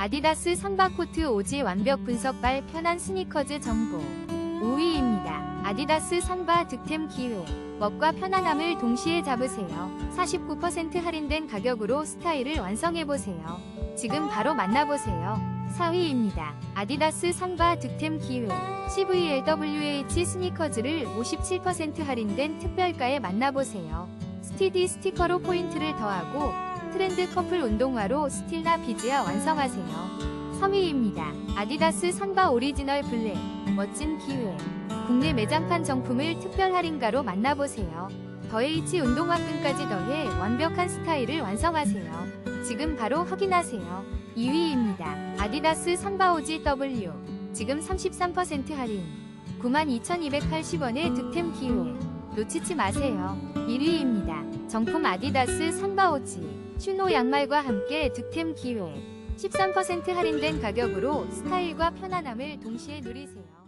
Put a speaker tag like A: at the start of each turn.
A: 아디다스 선바코트 오지 완벽 분석발 편한 스니커즈 정보 5위입니다. 아디다스 선바 득템 기회 멋과 편안함을 동시에 잡으세요. 49% 할인된 가격으로 스타일을 완성해보세요. 지금 바로 만나보세요. 4위입니다. 아디다스 선바 득템 기회 CVLWH 스니커즈를 57% 할인된 특별가에 만나보세요. 스티디 스티커로 포인트를 더하고 트렌드 커플 운동화로 스틸나 비즈야 완성하세요. 3위입니다. 아디다스 선바 오리지널 블랙 멋진 기회 국내 매장판 정품을 특별 할인가로 만나보세요. 더 H 운동화끈까지 더해 완벽한 스타일을 완성하세요. 지금 바로 확인하세요. 2위입니다. 아디다스 선바오지 W 지금 33% 할인 92,280원의 득템 기회 놓치지 마세요. 1위입니다. 정품 아디다스 선바오지 슈노 양말과 함께 득템 기회 13% 할인된 가격으로 스타일과 편안함을 동시에 누리세요.